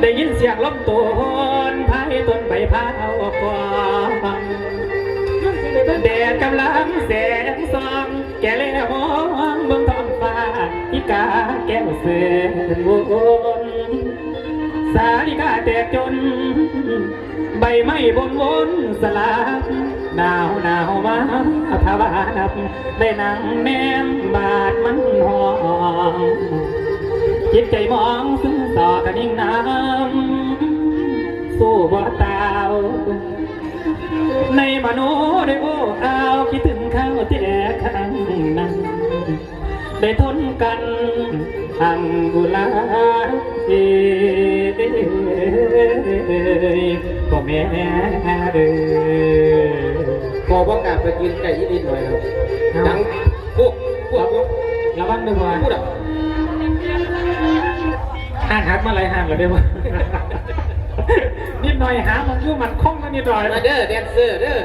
ได้ยินเสียงลมตูนพายต้นใบพาวกวางแดดกำลังแสงส่อง แก่แล้วมองเบื้องท้องฟ้าอีกาแก้วเสือวนสาลิกาแตกจน ใบไม้บนวนสลากหนาวหนาวมาทวานับได้นั่งแนมบาดมัน จิตใจมองซึ่งต่อกันยิ่งน้ำสู้บ่ตาวในมโนได้โอ้เอาคิดถึงข้าวที่แอข้างนั้นได้ทนกันอังกุลาเอยก็แม่เด้อพอบอกกลับไปกินไก่ยี่ดินหน่อยครับดังพวกพวกพวกระวังด้วยว่า พูดอะห้าหักมาไรห่างกันได้ไหมนิดหน่อยหามันคือมันคล่องกันนิดหน่อย มาเด้อแดนเซอร์เด้อ